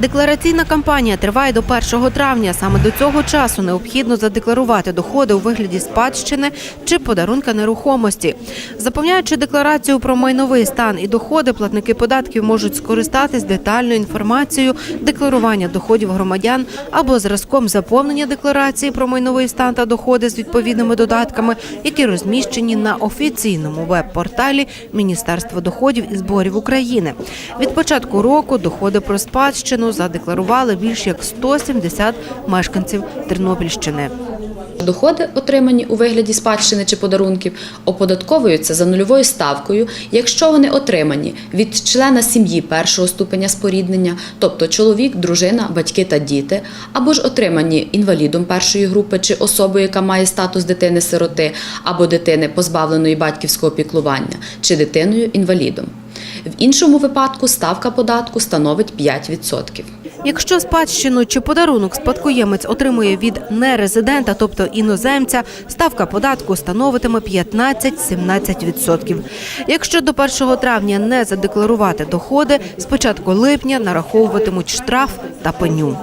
Деклараційна кампанія триває до 1 травня. Саме до цього часу необхідно задекларувати доходи у вигляді спадщини чи подарунка нерухомості. Заповняючи декларацію про майновий стан і доходи, платники податків можуть скористатись детальною інформацією декларування доходів громадян або зразком заповнення декларації про майновий стан та доходи з відповідними додатками, які розміщені на офіційному веб-порталі Міністерства доходів і зборів України. Від початку року доходи про спадщину задекларували більш як 170 мешканців Тернопільщини. Доходи, отримані у вигляді спадщини чи подарунків, оподатковуються за нульовою ставкою, якщо вони отримані від члена сім'ї першого ступеня споріднення, тобто чоловік, дружина, батьки та діти, або ж отримані інвалідом першої групи чи особою, яка має статус дитини-сироти, або дитини, позбавленої батьківського піклування, чи дитиною інвалідом. В іншому випадку ставка податку становить 5%. Якщо спадщину чи подарунок спадкоємець отримує від нерезидента, тобто іноземця, ставка податку становитиме 15-17%. Якщо до 1 травня не задекларувати доходи, з початку липня нараховуватимуть штраф та пеню.